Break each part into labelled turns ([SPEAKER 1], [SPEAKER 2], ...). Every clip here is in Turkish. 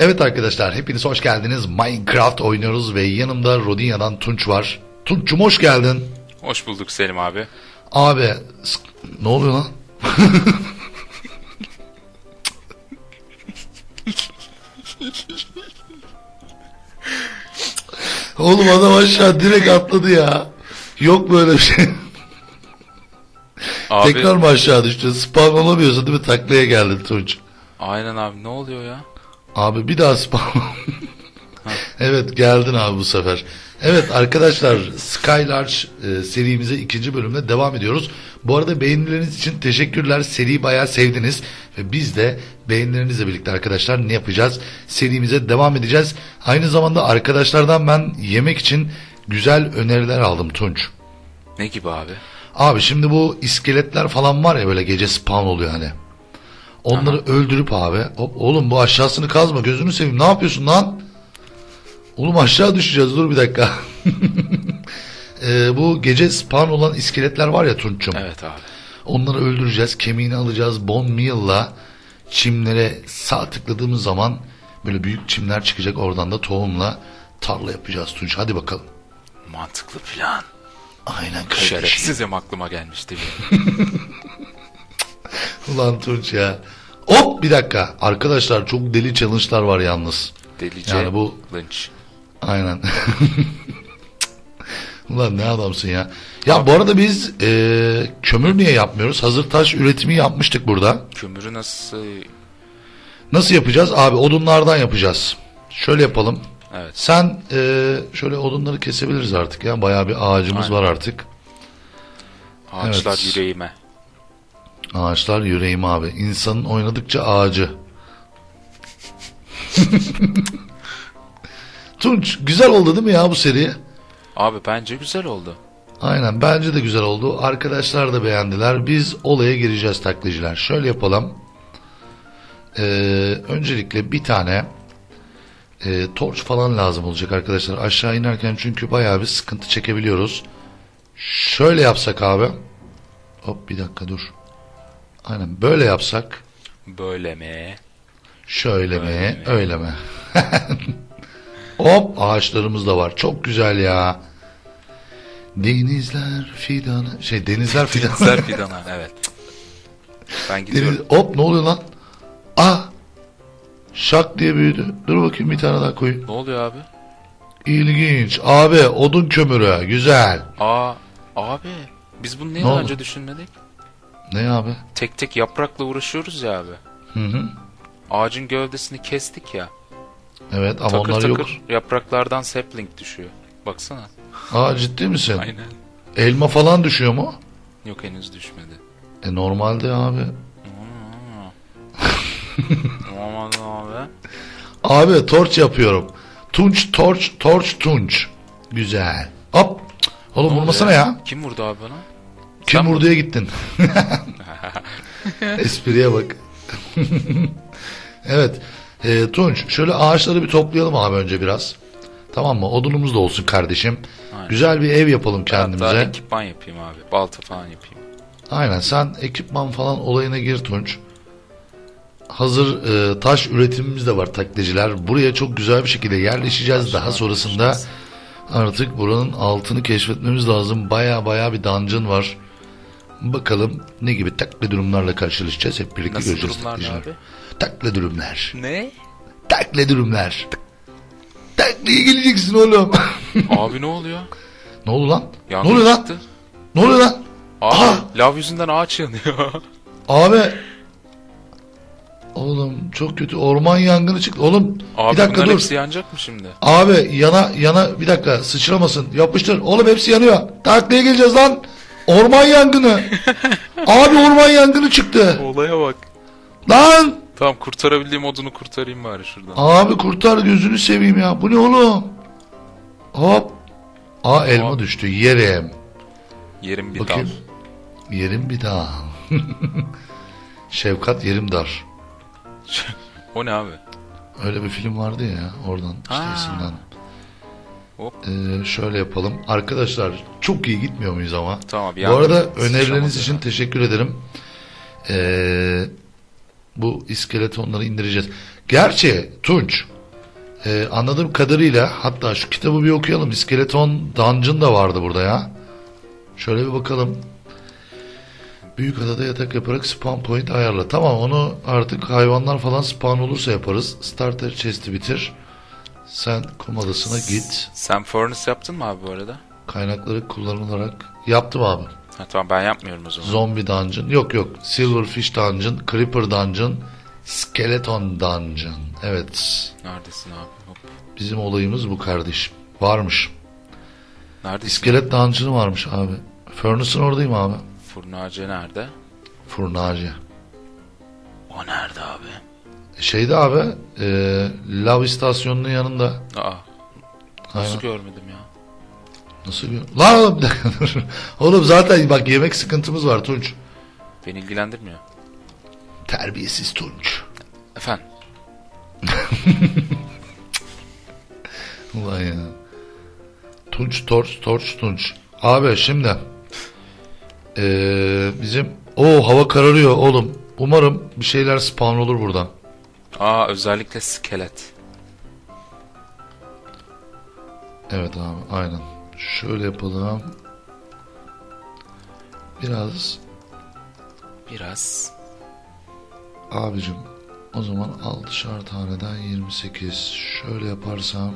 [SPEAKER 1] Evet arkadaşlar hepiniz hoş geldiniz. Minecraft oynuyoruz ve yanımda Rodinya'dan Tunç var. Tunç'cum hoş geldin.
[SPEAKER 2] Hoş bulduk Selim abi.
[SPEAKER 1] Abi ne oluyor lan? Oğlum adam aşağı direkt atladı ya. Yok böyle bir şey.
[SPEAKER 2] Abi
[SPEAKER 1] Tekrar mı aşağı düştü? Spawn olamıyorsun değil mi? Taklaya geldin Tunç.
[SPEAKER 2] aynen abi ne oluyor ya?
[SPEAKER 1] Abi bir daha spawn. evet geldin abi bu sefer. Evet arkadaşlar Skylarge e, serimize ikinci bölümle devam ediyoruz. Bu arada beğenileriniz için teşekkürler. Seriyi bayağı sevdiniz. Ve biz de beğenilerinizle birlikte arkadaşlar ne yapacağız? Serimize devam edeceğiz. Aynı zamanda arkadaşlardan ben yemek için güzel öneriler aldım Tunç.
[SPEAKER 2] Ne gibi abi?
[SPEAKER 1] Abi şimdi bu iskeletler falan var ya böyle gece spawn oluyor hani. Onları öldürüp abi. Hop, oğlum bu aşağısını kazma gözünü seveyim. Ne yapıyorsun lan? Oğlum aşağı düşeceğiz dur bir dakika. Ee, bu gece spawn olan iskeletler var ya Tunç'um.
[SPEAKER 2] Evet abi.
[SPEAKER 1] Onları öldüreceğiz. Kemiğini alacağız. Bone meal'la çimlere sağ tıkladığımız zaman böyle büyük çimler çıkacak. Oradan da tohumla tarla yapacağız Tunç. Hadi bakalım.
[SPEAKER 2] Mantıklı plan.
[SPEAKER 1] Aynen kardeşim.
[SPEAKER 2] Şerefsizim aklıma gelmişti.
[SPEAKER 1] Ulan Tunç ya. Hop bir dakika. Arkadaşlar çok deli challenge'lar var yalnız.
[SPEAKER 2] Delice
[SPEAKER 1] Yani bu-
[SPEAKER 2] lynch.
[SPEAKER 1] Aynen. Ulan ne adamsın ya. Ya bu arada biz e, kömür niye yapmıyoruz? Hazır taş üretimi yapmıştık burada.
[SPEAKER 2] Kömürü nasıl...
[SPEAKER 1] Nasıl yapacağız? Abi odunlardan yapacağız. Şöyle yapalım.
[SPEAKER 2] Evet.
[SPEAKER 1] Sen e, şöyle odunları kesebiliriz artık ya. Bayağı bir ağacımız
[SPEAKER 2] Aynen.
[SPEAKER 1] var artık.
[SPEAKER 2] Ağaçlar
[SPEAKER 1] Evet.
[SPEAKER 2] yüreğime.
[SPEAKER 1] Ağaçlar yüreğim abi. İnsanın oynadıkça ağacı. Tunç güzel oldu değil mi ya bu seri?
[SPEAKER 2] Abi bence güzel oldu.
[SPEAKER 1] Aynen bence de güzel oldu. Arkadaşlar da beğendiler. Biz olaya gireceğiz taklitçiler. Şöyle yapalım. Ee, öncelikle bir tane e, torç falan lazım olacak arkadaşlar. Aşağı inerken çünkü bayağı bir sıkıntı çekebiliyoruz. Şöyle yapsak abi. Hop bir dakika dur. Aynen böyle yapsak.
[SPEAKER 2] Böyle mi?
[SPEAKER 1] Şöyle
[SPEAKER 2] Böyle
[SPEAKER 1] mi?
[SPEAKER 2] mi?
[SPEAKER 1] Öyle mi? Hop ağaçlarımız da var. Çok güzel ya. Denizler fidanı şey denizler fidanı.
[SPEAKER 2] Denizler fidana evet. Ben
[SPEAKER 1] Deniz,
[SPEAKER 2] gidiyorum.
[SPEAKER 1] hop ne oluyor lan? Ah! Şak diye büyüdü. Dur bakayım bir tane daha koyayım.
[SPEAKER 2] Ne oluyor abi?
[SPEAKER 1] İlginç. Abi odun kömürü. Güzel.
[SPEAKER 2] Aa abi biz bunu niye
[SPEAKER 1] Ne
[SPEAKER 2] daha
[SPEAKER 1] oldu?
[SPEAKER 2] önce düşünmedik?
[SPEAKER 1] Ne abi?
[SPEAKER 2] Tek tek yaprakla uğraşıyoruz ya abi.
[SPEAKER 1] Hı hı.
[SPEAKER 2] Ağacın gövdesini kestik ya.
[SPEAKER 1] Evet ama
[SPEAKER 2] takır
[SPEAKER 1] onlar
[SPEAKER 2] takır
[SPEAKER 1] yok.
[SPEAKER 2] yapraklardan sapling düşüyor. Baksana.
[SPEAKER 1] Aa ciddi misin?
[SPEAKER 2] Aynen.
[SPEAKER 1] Elma falan düşüyor mu?
[SPEAKER 2] Yok henüz düşmedi.
[SPEAKER 1] E normalde abi.
[SPEAKER 2] Aman abi.
[SPEAKER 1] Abi torç yapıyorum. Tunç torç torç tunç. Güzel. Hop. Oğlum vurmasana ya.
[SPEAKER 2] Kim vurdu abi bana?
[SPEAKER 1] Kim vurduya gittin? Espriye bak. evet. E, Tunç şöyle ağaçları bir toplayalım abi önce biraz. Tamam mı? Odunumuz da olsun kardeşim.
[SPEAKER 2] Aynen.
[SPEAKER 1] Güzel bir ev yapalım
[SPEAKER 2] Hatta
[SPEAKER 1] kendimize.
[SPEAKER 2] ekipman yapayım abi. Balta falan yapayım.
[SPEAKER 1] Aynen sen ekipman falan olayına gir Tunç. Hazır e, taş üretimimiz de var taklitciler. Buraya çok güzel bir şekilde yerleşeceğiz. Daha sonrasında artık buranın altını keşfetmemiz lazım. Baya baya bir dungeon var. Bakalım ne gibi takla durumlarla karşılaşacağız. Hep birlikte
[SPEAKER 2] Nasıl
[SPEAKER 1] göreceğiz.
[SPEAKER 2] durumlar ne abi?
[SPEAKER 1] Takla durumlar.
[SPEAKER 2] Ne?
[SPEAKER 1] Takla durumlar. Taklaya geleceksin oğlum.
[SPEAKER 2] abi ne oluyor?
[SPEAKER 1] ne oldu lan?
[SPEAKER 2] Yangın
[SPEAKER 1] ne oluyor lan?
[SPEAKER 2] çıktı.
[SPEAKER 1] Ne oluyor lan?
[SPEAKER 2] Abi
[SPEAKER 1] Aha!
[SPEAKER 2] lav yüzünden ağaç yanıyor.
[SPEAKER 1] Abi. Oğlum çok kötü orman yangını çıktı. Oğlum
[SPEAKER 2] abi
[SPEAKER 1] bir dakika
[SPEAKER 2] bunların
[SPEAKER 1] dur.
[SPEAKER 2] hepsi yanacak mı şimdi?
[SPEAKER 1] Abi yana yana bir dakika sıçramasın. Yapıştır. Oğlum hepsi yanıyor. Taklaya geleceğiz lan. Orman yangını. Abi orman yangını çıktı.
[SPEAKER 2] Olaya bak.
[SPEAKER 1] Lan.
[SPEAKER 2] Tamam kurtarabildiğim odunu kurtarayım bari şuradan.
[SPEAKER 1] Abi kurtar gözünü seveyim ya. Bu ne oğlum? Hop. Aa elma düştü. Yerim.
[SPEAKER 2] Yerim bir
[SPEAKER 1] Bakayım.
[SPEAKER 2] dal.
[SPEAKER 1] Yerim bir daha. Şefkat yerim dar.
[SPEAKER 2] O ne abi?
[SPEAKER 1] Öyle bir film vardı ya oradan işte isimden.
[SPEAKER 2] Hop.
[SPEAKER 1] Ee, şöyle yapalım. Arkadaşlar çok iyi gitmiyor muyuz ama?
[SPEAKER 2] Tamam abi.
[SPEAKER 1] Bu arada önerileriniz için
[SPEAKER 2] ya.
[SPEAKER 1] teşekkür ederim. Ee, bu iskeletonları indireceğiz. Gerçi Tunç e, anladığım kadarıyla hatta şu kitabı bir okuyalım. İskeleton Dungeon da vardı burada ya. Şöyle bir bakalım. Büyük adada yatak yaparak spawn point ayarla. Tamam onu artık hayvanlar falan spawn olursa yaparız. Starter chest'i bitir. Sen kum adasına git.
[SPEAKER 2] Sen furnace yaptın mı abi bu arada?
[SPEAKER 1] Kaynakları kullanılarak yaptım abi.
[SPEAKER 2] Ha, tamam ben yapmıyorum o zaman.
[SPEAKER 1] Zombie Dungeon. Yok yok. Silverfish Dungeon. Creeper Dungeon. Skeleton Dungeon. Evet.
[SPEAKER 2] Neredesin abi? Hop.
[SPEAKER 1] Bizim olayımız bu kardeşim. Varmış.
[SPEAKER 2] Neredesin?
[SPEAKER 1] İskelet Dungeon'ı varmış abi. Furnace'ın oradayım abi.
[SPEAKER 2] Fırnacı nerede?
[SPEAKER 1] Furnacı.
[SPEAKER 2] O nerede abi?
[SPEAKER 1] Şeyde abi. E, lav istasyonunun yanında.
[SPEAKER 2] Aa. Nasıl
[SPEAKER 1] Aynen.
[SPEAKER 2] görmedim ya?
[SPEAKER 1] Nasıl gör? Lan oğlum bir dakika dur. Oğlum zaten bak yemek sıkıntımız var Tunç.
[SPEAKER 2] Beni ilgilendirmiyor.
[SPEAKER 1] Terbiyesiz Tunç.
[SPEAKER 2] Efendim.
[SPEAKER 1] Ulan ya. Tunç, torç, torç, tunç. Abi şimdi. Ee, bizim... o hava kararıyor oğlum. Umarım bir şeyler spawn olur burada.
[SPEAKER 2] Aa özellikle skelet.
[SPEAKER 1] Evet abi aynen. Şöyle yapalım. Biraz
[SPEAKER 2] Biraz.
[SPEAKER 1] abicim o zaman 6'şar taneden 28. Şöyle yaparsam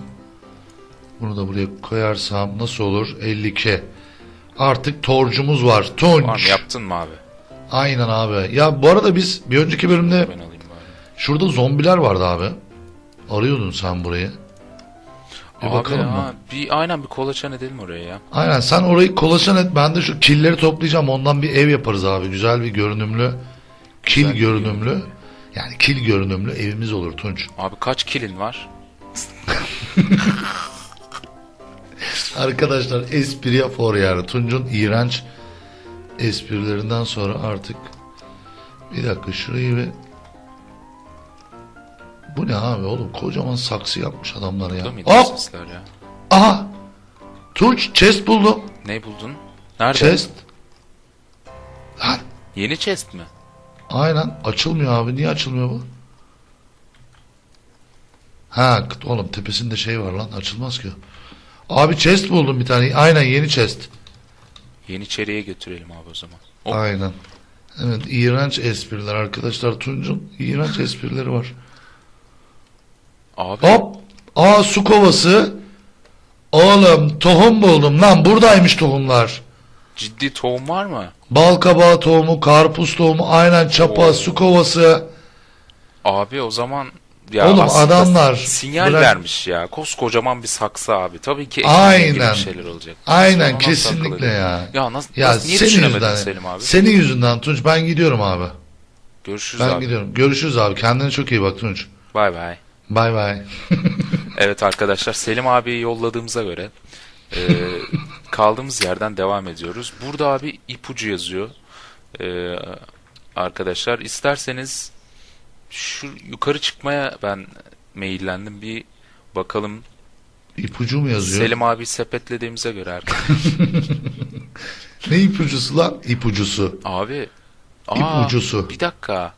[SPEAKER 1] bunu da buraya koyarsam nasıl olur? 52. Artık torcumuz var. Tunç.
[SPEAKER 2] Var mı yaptın mı abi?
[SPEAKER 1] Aynen abi. Ya bu arada biz bir önceki bölümde
[SPEAKER 2] Ben alayım.
[SPEAKER 1] Şurada zombiler vardı abi. Arıyordun sen burayı. Bir
[SPEAKER 2] abi
[SPEAKER 1] bakalım
[SPEAKER 2] ha,
[SPEAKER 1] mı?
[SPEAKER 2] Bir aynen bir kolaçan edelim oraya ya.
[SPEAKER 1] Aynen sen orayı kolaçan et. Ben de şu killeri toplayacağım. Ondan bir ev yaparız abi. Güzel bir görünümlü. Kil
[SPEAKER 2] Güzel bir
[SPEAKER 1] görünümlü.
[SPEAKER 2] görünümlü.
[SPEAKER 1] Yani kil görünümlü evimiz olur Tunç.
[SPEAKER 2] Abi kaç kilin var?
[SPEAKER 1] Arkadaşlar espriye for yani. Tunç'un iğrenç esprilerinden sonra artık bir dakika şurayı bir bu ne abi oğlum kocaman saksı yapmış adamlar ya.
[SPEAKER 2] O
[SPEAKER 1] Hop!
[SPEAKER 2] sesler ya?
[SPEAKER 1] Aha! Tunç chest buldum.
[SPEAKER 2] Ne buldun? Nerede?
[SPEAKER 1] Chest. Lan
[SPEAKER 2] Yeni chest mi?
[SPEAKER 1] aynen açılmıyor abi. Niye açılmıyor bu? Ha oğlum tepesinde şey var lan açılmaz ki. Abi chest buldum bir tane. Aynen yeni chest.
[SPEAKER 2] Yeni içeriye götürelim abi o zaman. Hop.
[SPEAKER 1] Aynen. Evet iğrenç espriler arkadaşlar. Tunç'un iğrenç esprileri var.
[SPEAKER 2] Abi
[SPEAKER 1] Hop. Aa su kovası. Oğlum tohum buldum lan buradaymış tohumlar.
[SPEAKER 2] ciddi tohum var mı?
[SPEAKER 1] Bal kabağı tohumu, karpuz tohumu, aynen çapa,
[SPEAKER 2] Oo.
[SPEAKER 1] su kovası.
[SPEAKER 2] Abi o zaman ya
[SPEAKER 1] Oğlum
[SPEAKER 2] aslında
[SPEAKER 1] adamlar
[SPEAKER 2] sinyal
[SPEAKER 1] bırak-
[SPEAKER 2] vermiş ya. Koskocaman bir saksı abi. Tabii ki
[SPEAKER 1] Aynen.
[SPEAKER 2] ekmeğe bir şeyler olacak.
[SPEAKER 1] Aynen kesinlikle ya.
[SPEAKER 2] Ya nasıl,
[SPEAKER 1] Ya
[SPEAKER 2] nasıl niye
[SPEAKER 1] senin
[SPEAKER 2] düşünemedin
[SPEAKER 1] yüzünden.
[SPEAKER 2] Selim abi?
[SPEAKER 1] Senin yüzünden Tunç ben gidiyorum abi.
[SPEAKER 2] Görüşürüz
[SPEAKER 1] Ben
[SPEAKER 2] abi.
[SPEAKER 1] gidiyorum. Görüşürüz abi. Kendine çok iyi bak Tunç.
[SPEAKER 2] Bay bay.
[SPEAKER 1] Bay bay.
[SPEAKER 2] Evet arkadaşlar Selim abiyi yolladığımıza göre e, kaldığımız yerden devam ediyoruz. Burada abi ipucu yazıyor. E, arkadaşlar isterseniz şu yukarı çıkmaya ben meyillendim. Bir bakalım
[SPEAKER 1] İpucu mu yazıyor?
[SPEAKER 2] Selim abi sepetlediğimize göre arkadaşlar.
[SPEAKER 1] Ne ipucusu lan? İpucusu.
[SPEAKER 2] Abi aa,
[SPEAKER 1] İpucusu.
[SPEAKER 2] Bir dakika.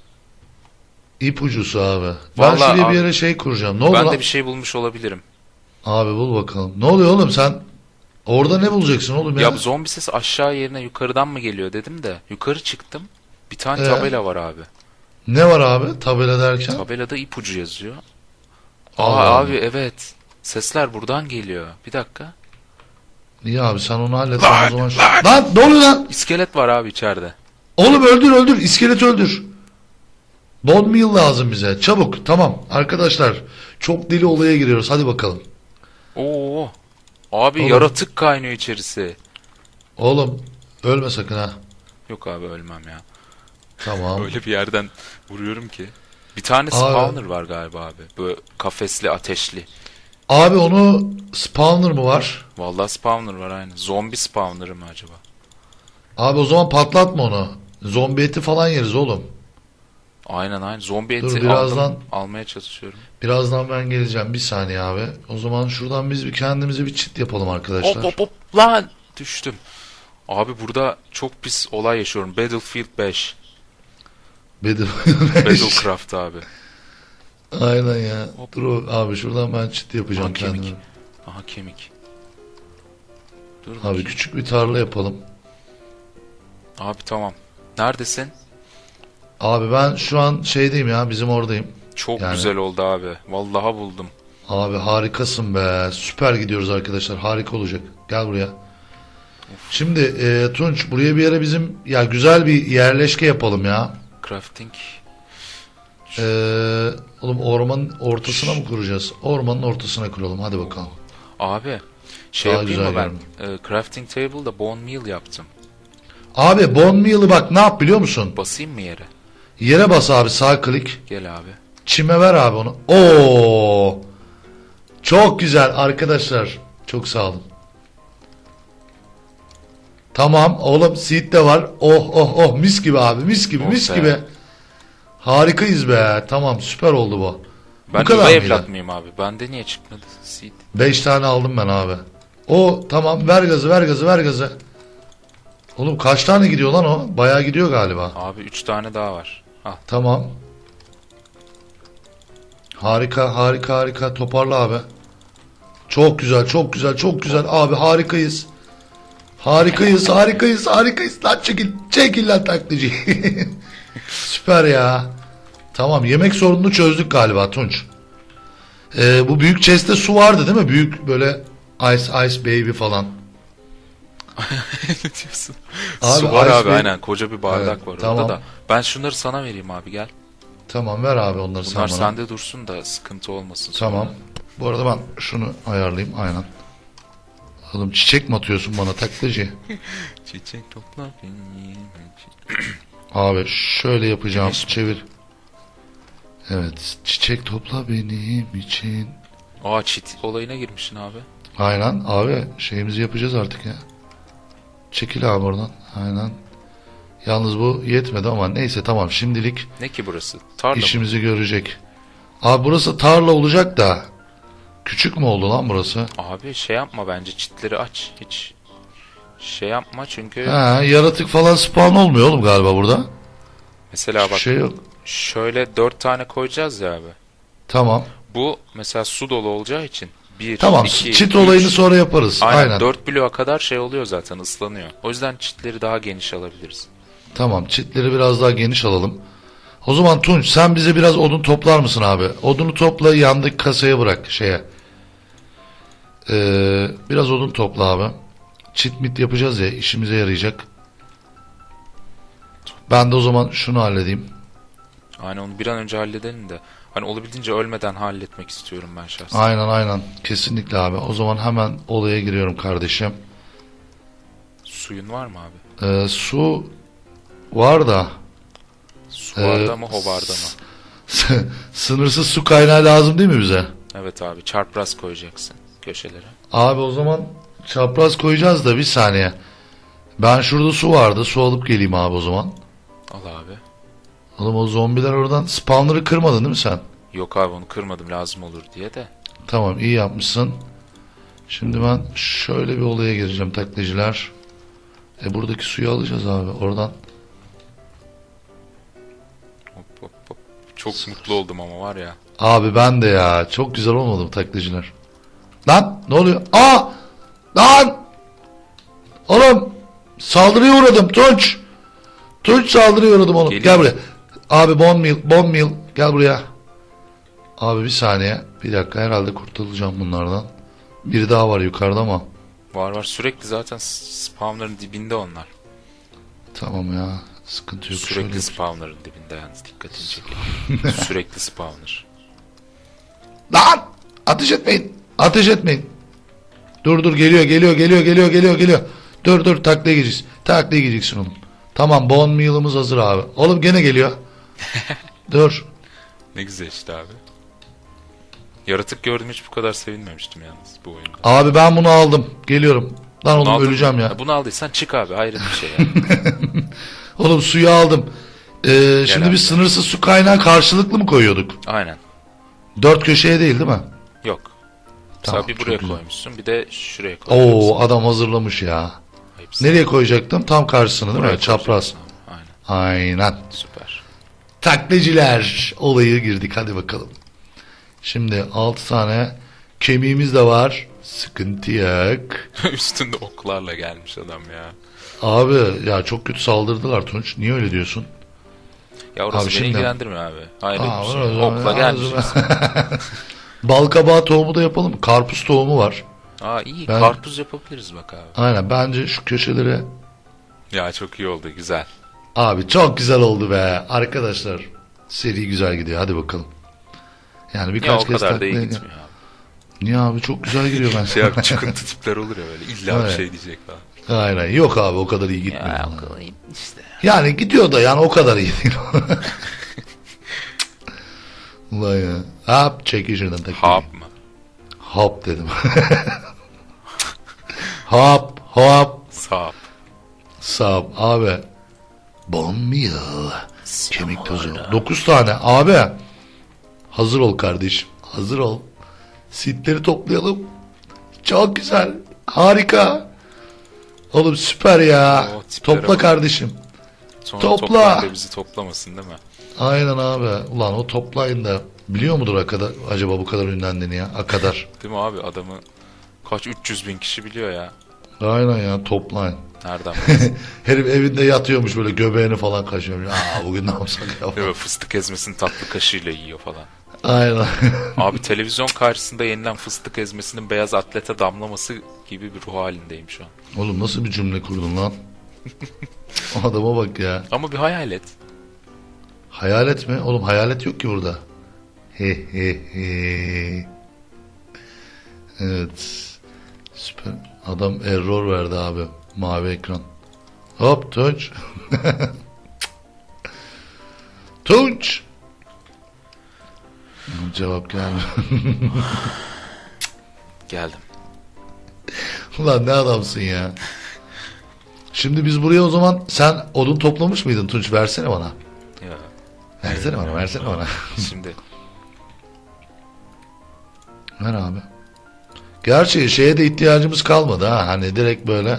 [SPEAKER 1] İpucusu abi. Ben
[SPEAKER 2] Vallahi
[SPEAKER 1] şuraya
[SPEAKER 2] abi-
[SPEAKER 1] bir yere şey kuracağım. Ne oldu
[SPEAKER 2] Ben
[SPEAKER 1] lan?
[SPEAKER 2] de bir şey bulmuş olabilirim.
[SPEAKER 1] Abi bul bakalım. Ne oluyor oğlum sen? Orada ne bulacaksın oğlum ya?
[SPEAKER 2] Ya bu zombi sesi aşağı yerine yukarıdan mı geliyor dedim de yukarı çıktım. Bir tane
[SPEAKER 1] Ee?
[SPEAKER 2] tabela var abi.
[SPEAKER 1] Ne var abi tabela derken?
[SPEAKER 2] Tabelada ipucu yazıyor. Aa
[SPEAKER 1] Allah.
[SPEAKER 2] abi evet. Sesler buradan geliyor. Bir dakika.
[SPEAKER 1] İyi abi sen onu hallet. sen o zaman şu... Lan ne oluyor lan?
[SPEAKER 2] İskelet var abi içeride.
[SPEAKER 1] Oğlum öldür öldür. İskelet öldür. Bone meal lazım bize. Çabuk. Tamam. Arkadaşlar çok deli olaya giriyoruz. Hadi bakalım.
[SPEAKER 2] Oo. Abi
[SPEAKER 1] Oğlum.
[SPEAKER 2] yaratık kaynıyor içerisi.
[SPEAKER 1] Oğlum ölme sakın ha.
[SPEAKER 2] Yok abi ölmem ya.
[SPEAKER 1] Tamam.
[SPEAKER 2] Öyle bir yerden vuruyorum ki. Bir tane spawner var galiba abi. Böyle kafesli ateşli.
[SPEAKER 1] Abi onu spawner mı var?
[SPEAKER 2] Vallahi spawner var aynı. Zombi spawner'ı mı acaba?
[SPEAKER 1] Abi o zaman patlatma onu. Zombi eti falan yeriz oğlum.
[SPEAKER 2] Aynen aynen. Zombi eti
[SPEAKER 1] Dur, birazdan-
[SPEAKER 2] aldım, almaya çalışıyorum.
[SPEAKER 1] Birazdan ben geleceğim. Bir saniye abi. O zaman şuradan biz bir kendimize bir çit yapalım arkadaşlar.
[SPEAKER 2] Hop hop hop lan düştüm. Abi burada çok pis olay yaşıyorum. Battlefield 5.
[SPEAKER 1] Bedir
[SPEAKER 2] Battlecraft abi.
[SPEAKER 1] Aynen ya.
[SPEAKER 2] Hop.
[SPEAKER 1] Dur o- abi şuradan ben çit yapacağım
[SPEAKER 2] Aha, kemik.
[SPEAKER 1] kendime.
[SPEAKER 2] Aha kemik. Dur
[SPEAKER 1] Abi
[SPEAKER 2] bakayım.
[SPEAKER 1] küçük bir tarla yapalım.
[SPEAKER 2] Abi tamam. Neredesin?
[SPEAKER 1] Abi ben şu an şeydeyim ya bizim oradayım.
[SPEAKER 2] Çok
[SPEAKER 1] Yani-
[SPEAKER 2] güzel oldu abi. Vallahi buldum.
[SPEAKER 1] Abi harikasın be. Süper gidiyoruz arkadaşlar. Harika olacak. Gel buraya. Şimdi e, Tunç buraya bir yere bizim ya güzel bir yerleşke yapalım ya.
[SPEAKER 2] Crafting.
[SPEAKER 1] E, oğlum ormanın ortasına mı kuracağız? Ormanın ortasına kuralım. Hadi bakalım.
[SPEAKER 2] Abi şey
[SPEAKER 1] Daha
[SPEAKER 2] yapayım mı
[SPEAKER 1] güzel
[SPEAKER 2] ben? Ee, crafting table'da bone meal yaptım.
[SPEAKER 1] Abi bone meal'ı bak ne yap biliyor musun?
[SPEAKER 2] Basayım mı yere?
[SPEAKER 1] Yere bas abi sağ klik.
[SPEAKER 2] Gel abi.
[SPEAKER 1] Çime ver abi onu. Oo! Çok güzel arkadaşlar. Çok sağ olun. Tamam oğlum seed de var. Oh oh oh mis gibi abi mis gibi
[SPEAKER 2] Oh
[SPEAKER 1] mis
[SPEAKER 2] be.
[SPEAKER 1] gibi. Harikayız be. Tamam süper oldu bu.
[SPEAKER 2] Ben
[SPEAKER 1] bu kadar
[SPEAKER 2] evlat mıyım abi? Bende niye çıkmadı? Seed.
[SPEAKER 1] 5 tane aldım ben abi. O tamam ver gazı ver gazı ver gazı. Oğlum kaç tane gidiyor lan o? Bayağı gidiyor galiba.
[SPEAKER 2] Abi 3 tane daha var. Al.
[SPEAKER 1] Tamam. Harika harika harika toparla abi. Çok güzel çok güzel çok güzel abi harikayız. Harikayız harikayız harikayız lan çekil çekil lan taklacı. Süper ya. Tamam yemek sorununu çözdük galiba Tunç. Ee, bu büyük chest'te su vardı değil mi? Büyük böyle ice ice baby falan.
[SPEAKER 2] Ne diyorsun?
[SPEAKER 1] Abi,
[SPEAKER 2] Su var
[SPEAKER 1] ice
[SPEAKER 2] abi
[SPEAKER 1] baby-
[SPEAKER 2] aynen. Koca bir bardak
[SPEAKER 1] Evet,
[SPEAKER 2] var
[SPEAKER 1] tamam.
[SPEAKER 2] orada da. Ben şunları sana vereyim abi gel.
[SPEAKER 1] Tamam ver abi onları
[SPEAKER 2] Bunlar
[SPEAKER 1] sen bana.
[SPEAKER 2] sende dursun da sıkıntı olmasın.
[SPEAKER 1] Tamam.
[SPEAKER 2] sonra.
[SPEAKER 1] Bu arada ben şunu ayarlayayım aynen. Oğlum çiçek mi atıyorsun bana taklacı?
[SPEAKER 2] Çiçek topla için.
[SPEAKER 1] Abi şöyle yapacağım.
[SPEAKER 2] Güneş mi?
[SPEAKER 1] Çevir. Evet. Çiçek topla benim için.
[SPEAKER 2] Aa çit olayına girmişsin abi.
[SPEAKER 1] Aynen abi şeyimizi yapacağız artık ya. Çekil abi oradan. Aynen. Yalnız bu yetmedi ama neyse tamam şimdilik
[SPEAKER 2] Ne ki burası? Tarla mı?
[SPEAKER 1] işimizi görecek. Abi burası tarla olacak da küçük mü oldu lan burası?
[SPEAKER 2] Abi şey yapma bence çitleri aç. Hiç şey yapma çünkü
[SPEAKER 1] Ha, yaratık falan spawn olmuyor oğlum galiba burada.
[SPEAKER 2] mesela bak
[SPEAKER 1] Şey yok.
[SPEAKER 2] şöyle dört tane koyacağız ya abi.
[SPEAKER 1] Tamam.
[SPEAKER 2] Bu mesela su dolu olacağı için bir,
[SPEAKER 1] Tamam.
[SPEAKER 2] iki,
[SPEAKER 1] çit
[SPEAKER 2] üç,
[SPEAKER 1] olayını sonra yaparız.
[SPEAKER 2] Aynen,
[SPEAKER 1] Aynen.
[SPEAKER 2] 4 bloğa kadar şey oluyor zaten ıslanıyor. O yüzden çitleri daha geniş alabiliriz.
[SPEAKER 1] Tamam. Çitleri biraz daha geniş alalım. O zaman Tunç sen bize biraz odun toplar mısın abi? Odunu topla yandaki kasaya bırak şeye. Ee, biraz odun topla abi. Çit mit yapacağız ya işimize yarayacak. Ben de o zaman şunu halledeyim.
[SPEAKER 2] Aynen onu bir an önce halledelim de. Hani olabildiğince ölmeden halletmek istiyorum ben şahsen.
[SPEAKER 1] Aynen aynen. Kesinlikle abi. O zaman hemen olaya giriyorum kardeşim.
[SPEAKER 2] Suyun var mı abi?
[SPEAKER 1] Ee, su var da
[SPEAKER 2] Su
[SPEAKER 1] Ee,
[SPEAKER 2] barda mı hobarda mı?
[SPEAKER 1] sınırsız su kaynağı lazım değil mi bize?
[SPEAKER 2] Evet abi çarpraz koyacaksın köşelere.
[SPEAKER 1] Abi o zaman çapraz koyacağız da bir saniye. Ben şurada su vardı. Su alıp geleyim abi o zaman.
[SPEAKER 2] Al abi.
[SPEAKER 1] Oğlum o zombiler oradan spawnları kırmadın değil mi sen?
[SPEAKER 2] Yok abi onu kırmadım lazım olur diye de.
[SPEAKER 1] Tamam iyi yapmışsın. Şimdi ben şöyle bir olaya gireceğim taklacılar. E buradaki suyu alacağız abi oradan.
[SPEAKER 2] Hop hop hop. Çok mutlu oldum ama var ya.
[SPEAKER 1] Abi ben de ya çok güzel olmadı mı taklacılar? Lan ne oluyor? Aa! Lan! Oğlum saldırıya uğradım Tunç. Tunç saldırıya uğradım oğlum.
[SPEAKER 2] Geliyor.
[SPEAKER 1] Gel buraya. Abi bon meal, bon meal gel buraya. Abi bir saniye. Bir dakika herhalde kurtulacağım bunlardan. Biri daha var yukarıda ama.
[SPEAKER 2] Var var sürekli zaten spawnların dibinde onlar.
[SPEAKER 1] Tamam ya. Sıkıntı yok.
[SPEAKER 2] Sürekli
[SPEAKER 1] Şöyle-
[SPEAKER 2] dibinde yalnız dikkatini çekelim. sürekli spawner.
[SPEAKER 1] Lan! Ateş etmeyin. Ateş etmeyin. Dur dur geliyor geliyor geliyor geliyor geliyor geliyor. Dur dur taklaya gireceksin. Taklaya gireceksin oğlum. Tamam bone meal'ımız hazır abi. Oğlum gene geliyor. dur.
[SPEAKER 2] Ne güzel işte abi. Yaratık gördüm hiç bu kadar sevinmemiştim yalnız bu oyunda.
[SPEAKER 1] Abi ben bunu aldım. Geliyorum. Lan oğlum
[SPEAKER 2] Aldın
[SPEAKER 1] öleceğim
[SPEAKER 2] mı?
[SPEAKER 1] ya.
[SPEAKER 2] Bunu aldıysan çık abi hayret bir şey yani.
[SPEAKER 1] Oğlum suyu aldım. Ee, şimdi
[SPEAKER 2] abi.
[SPEAKER 1] biz sınırsız su kaynağı karşılıklı mı koyuyorduk?
[SPEAKER 2] Aynen.
[SPEAKER 1] Dört köşeye değil değil mi?
[SPEAKER 2] Yok.
[SPEAKER 1] Tamam,
[SPEAKER 2] Mesela bir
[SPEAKER 1] çok
[SPEAKER 2] buraya
[SPEAKER 1] güzel.
[SPEAKER 2] koymuşsun bir de şuraya koymuşsun.
[SPEAKER 1] Oo adam hazırlamış ya.
[SPEAKER 2] Hepsini
[SPEAKER 1] Nereye koyacaktım? Tam karşısına değil
[SPEAKER 2] buraya
[SPEAKER 1] mi? Çapraz.
[SPEAKER 2] koyacaksın abi. Aynen
[SPEAKER 1] Aynen.
[SPEAKER 2] süper.
[SPEAKER 1] Takliciler olayı girdik. Hadi bakalım. Şimdi 6 tane kemiğimiz de var. Sıkıntı yok.
[SPEAKER 2] Üstünde oklarla gelmiş adam ya.
[SPEAKER 1] Abi ya çok kötü saldırdılar Tunç. Niye öyle diyorsun?
[SPEAKER 2] Ya orası
[SPEAKER 1] Abi
[SPEAKER 2] beni
[SPEAKER 1] şimdi-
[SPEAKER 2] ilgilendirmiyor abi. Hayır
[SPEAKER 1] Aa,
[SPEAKER 2] bir şey. Okla gelmiş.
[SPEAKER 1] Balkabağı tohumu da yapalım. Karpuz tohumu var.
[SPEAKER 2] Aa iyi
[SPEAKER 1] Ben-
[SPEAKER 2] karpuz yapabiliriz bak abi.
[SPEAKER 1] Aynen bence şu köşelere
[SPEAKER 2] Ya çok iyi oldu güzel.
[SPEAKER 1] Abi çok güzel oldu be. Arkadaşlar seri güzel gidiyor. Hadi bakalım. Yani
[SPEAKER 2] Ya
[SPEAKER 1] birkaç
[SPEAKER 2] o
[SPEAKER 1] kez
[SPEAKER 2] kadar da iyi gitmiyor abi.
[SPEAKER 1] Niye abi çok güzel gidiyor ben.
[SPEAKER 2] Şey abi çıkıntı tipler olur ya böyle illa bir
[SPEAKER 1] Evet.
[SPEAKER 2] şey diyecek falan.
[SPEAKER 1] Aynen. Yok abi o kadar iyi gitmiyor.
[SPEAKER 2] Ya o kadar iyi işte.
[SPEAKER 1] Yani gidiyor da yani o kadar iyi değil. Ulan ya. Hop çekil şuradan.
[SPEAKER 2] Hap mı?
[SPEAKER 1] Hop dedim. hop hop.
[SPEAKER 2] Sap.
[SPEAKER 1] Sağ abi. Bombio. Kemik tozu. 9 tane. Abi. Hazır ol kardeşim. Hazır ol. Sitleri toplayalım. Çok güzel. Harika. Oğlum süper ya.
[SPEAKER 2] Oo,
[SPEAKER 1] Topla kardeşim.
[SPEAKER 2] Sonra
[SPEAKER 1] Topla.
[SPEAKER 2] toplayın da bizi toplamasın değil mi?
[SPEAKER 1] Aynen abi. Ulan o toplayın da biliyor mudur a kadar, acaba bu kadar ünlendiğini ya? A kadar.
[SPEAKER 2] Değil mi abi adamı kaç 300 bin kişi biliyor ya.
[SPEAKER 1] Aynen ya toplayın.
[SPEAKER 2] Nereden
[SPEAKER 1] Herif evinde yatıyormuş böyle göbeğini falan kaşıyormuş. Aa bugün ne yapsak ya?
[SPEAKER 2] Böyle fıstık ezmesini tatlı kaşığıyla yiyor falan.
[SPEAKER 1] Aynen.
[SPEAKER 2] Abi televizyon karşısında yenilen fıstık ezmesinin beyaz atlete damlaması gibi bir ruh halindeyim şu an.
[SPEAKER 1] Oğlum nasıl bir cümle kurdun lan? O adama bak ya.
[SPEAKER 2] Ama bir hayal et.
[SPEAKER 1] Hayalet mi? Oğlum hayalet yok ki burada. He he he. Evet. Süper. Adam error verdi abi. Mavi ekran. Hop Tunç. Tunç. Cevap gelmiyor.
[SPEAKER 2] Geldim.
[SPEAKER 1] Ulan ne adamsın ya. Şimdi biz buraya o zaman sen odun toplamış mıydın Tunç? Versene bana.
[SPEAKER 2] Ya.
[SPEAKER 1] Versene bana, versene bana.
[SPEAKER 2] Şimdi
[SPEAKER 1] Ver abi. Gerçi şeye de ihtiyacımız kalmadı ha. Hani direkt böyle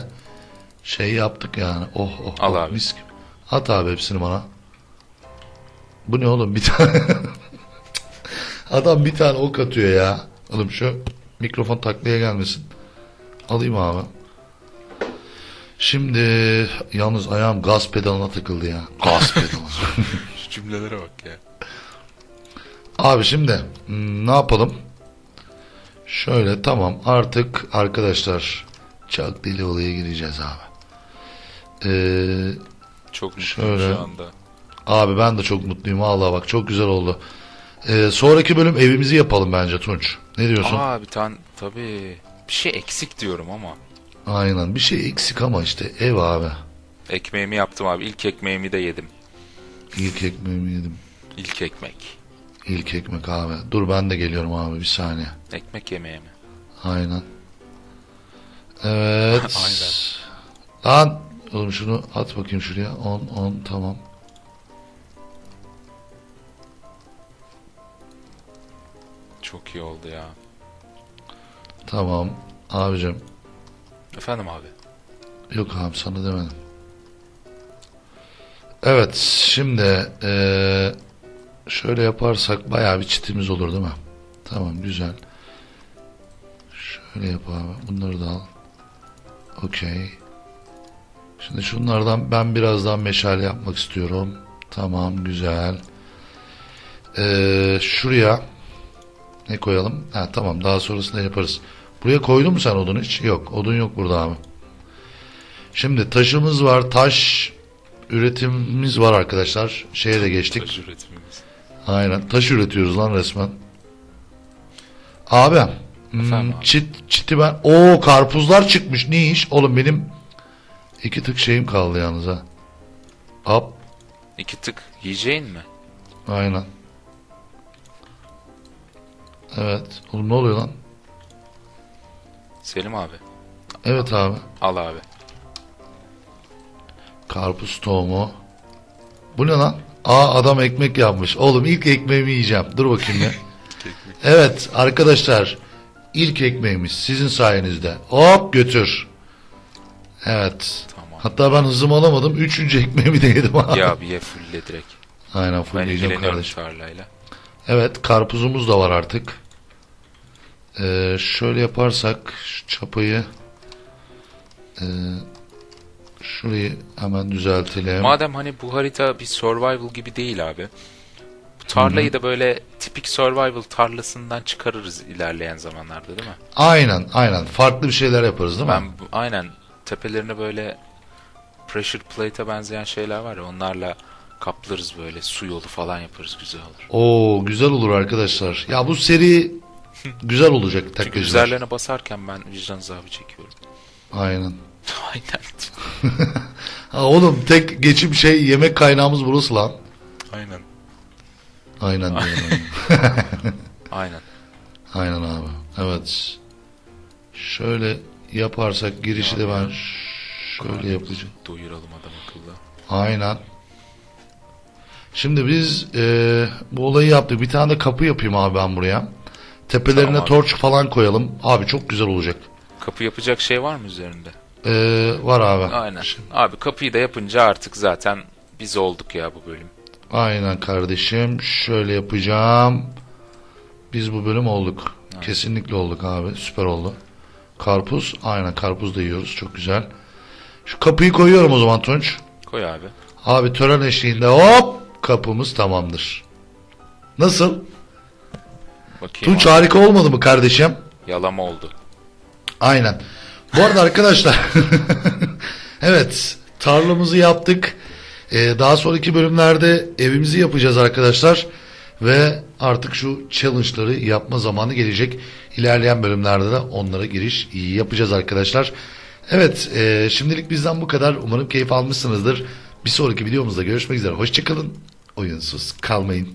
[SPEAKER 1] şey yaptık yani. Oh oh.
[SPEAKER 2] Al
[SPEAKER 1] oh,
[SPEAKER 2] abi.
[SPEAKER 1] Mis gibi. At abi hepsini bana. Bu ne oğlum bir tane. Adam bir tane ok atıyor ya. Oğlum şu mikrofon taklaya gelmesin. Alayım abi. Şimdi yalnız ayağım gaz pedalına takıldı ya. Gaz pedalına.
[SPEAKER 2] şu cümlelere bak ya.
[SPEAKER 1] Abi şimdi hmm, ne yapalım? Şöyle tamam artık arkadaşlar çok deli olaya gireceğiz abi. Ee,
[SPEAKER 2] Çok mutluyum
[SPEAKER 1] Şöyle.
[SPEAKER 2] şu anda.
[SPEAKER 1] abi ben de çok mutluyum Allah bak çok güzel oldu. Ee, sonraki bölüm evimizi yapalım bence Tunç. Ne diyorsun?
[SPEAKER 2] Aa bir tane tabii bir şey eksik diyorum ama.
[SPEAKER 1] Aynen bir şey eksik ama işte ev abi.
[SPEAKER 2] Ekmeğimi yaptım abi. İlk ekmeğimi de yedim.
[SPEAKER 1] İlk ekmeğimi yedim.
[SPEAKER 2] İlk ekmek.
[SPEAKER 1] İlk ekmek abi. Dur ben de geliyorum abi bir saniye.
[SPEAKER 2] Ekmek yemeği mi?
[SPEAKER 1] Aynen. Evet.
[SPEAKER 2] Aynen.
[SPEAKER 1] Lan oğlum şunu at bakayım şuraya. 10 10 tamam.
[SPEAKER 2] Çok iyi oldu ya.
[SPEAKER 1] Tamam. Abicim.
[SPEAKER 2] Efendim abi.
[SPEAKER 1] Yok abi sana demedim. Evet şimdi eee, şöyle yaparsak bayağı bir çitimiz olur değil mi? Tamam güzel. Şöyle yap abi. Bunları da al. Okey. Şimdi şunlardan ben birazdan meşale yapmak istiyorum. Tamam güzel. Eee, şuraya ne koyalım? Ha tamam daha sonrasında yaparız. Buraya koydun mu sen odun hiç? Yok odun yok burada abi. Şimdi taşımız var, taş üretimimiz var arkadaşlar. Şeye de geçtik.
[SPEAKER 2] Taş üretimimiz.
[SPEAKER 1] Aynen. Taş üretiyoruz lan resmen. Abi. hmm,
[SPEAKER 2] abi?
[SPEAKER 1] çit, çiti ben... Oo karpuzlar çıkmış. Ne iş? Oğlum benim iki tık şeyim kaldı yalnız ha. Hop.
[SPEAKER 2] İki tık yiyeceğin mi?
[SPEAKER 1] Aynen. Evet. Oğlum ne oluyor lan?
[SPEAKER 2] Selim abi.
[SPEAKER 1] Evet abi.
[SPEAKER 2] Al abi.
[SPEAKER 1] Karpuz tohumu. Bu ne lan? Aa adam ekmek yapmış. Oğlum ilk ekmeğimi yiyeceğim. Dur bakayım ya. evet arkadaşlar. ilk ekmeğimiz sizin sayenizde. Hop götür. Evet.
[SPEAKER 2] Tamam.
[SPEAKER 1] Hatta ben hızımı alamadım. Üçüncü ekmeğimi de yedim abi.
[SPEAKER 2] Ya bir ye fulle direkt.
[SPEAKER 1] Aynen
[SPEAKER 2] Ben
[SPEAKER 1] fullleyeceğim
[SPEAKER 2] ilgileniyorum
[SPEAKER 1] kardeşim.
[SPEAKER 2] tarlayla.
[SPEAKER 1] Evet karpuzumuz da var artık. Ee, şöyle yaparsak şu çapayı ee, şurayı hemen düzeltelim.
[SPEAKER 2] Madem hani bu harita bir survival gibi değil abi. Bu tarlayı da böyle tipik survival tarlasından çıkarırız ilerleyen zamanlarda değil mi?
[SPEAKER 1] Aynen aynen farklı bir şeyler yaparız değil mi?
[SPEAKER 2] Ben bu- aynen tepelerine böyle pressure plate'e benzeyen şeyler var ya onlarla kaplarız böyle su yolu falan yaparız güzel olur.
[SPEAKER 1] Oo güzel olur arkadaşlar. Ya bu seri güzel olacak
[SPEAKER 2] Çünkü
[SPEAKER 1] tekrar.
[SPEAKER 2] üzerlerine basarken ben vicdan azabı çekiyorum.
[SPEAKER 1] Aynen.
[SPEAKER 2] Aynen.
[SPEAKER 1] Ha, oğlum tek geçim şey yemek kaynağımız burası lan.
[SPEAKER 2] Aynen.
[SPEAKER 1] Aynen diyorum.
[SPEAKER 2] Aynen.
[SPEAKER 1] Aynen abi. Evet. Şöyle yaparsak girişi de ben şöyle yapacağım.
[SPEAKER 2] Doyuralım adam akıllı.
[SPEAKER 1] Aynen. Şimdi biz eee, bu olayı yaptık. Bir tane de kapı yapayım abi ben buraya. Tepelerine
[SPEAKER 2] Tamam abi.
[SPEAKER 1] torç falan koyalım. Abi çok güzel olacak.
[SPEAKER 2] Kapı yapacak şey var mı üzerinde?
[SPEAKER 1] Eee, var abi.
[SPEAKER 2] Aynen. Abi kapıyı da yapınca artık zaten biz olduk ya bu bölüm.
[SPEAKER 1] Aynen kardeşim. Şöyle yapacağım. Biz bu bölüm olduk. Kesinlikle olduk abi. Süper oldu. Karpuz. Aynen karpuz da yiyoruz. Çok güzel. Şu kapıyı koyuyorum o zaman Tunç.
[SPEAKER 2] Koy abi.
[SPEAKER 1] Abi tören eşliğinde hop kapımız tamamdır. Nasıl?
[SPEAKER 2] Bakayım
[SPEAKER 1] Tunç
[SPEAKER 2] abi.
[SPEAKER 1] harika olmadı mı kardeşim?
[SPEAKER 2] Yalama oldu.
[SPEAKER 1] Aynen. Bu arada arkadaşlar evet tarlamızı yaptık. Ee, daha sonraki bölümlerde evimizi yapacağız arkadaşlar. Ve artık şu challenge'ları yapma zamanı gelecek. İlerleyen bölümlerde de onlara giriş yapacağız arkadaşlar. Evet e, şimdilik bizden bu kadar. Umarım keyif almışsınızdır. Bir sonraki videomuzda görüşmek üzere. Hoşçakalın. Oyunsuz kalmayın.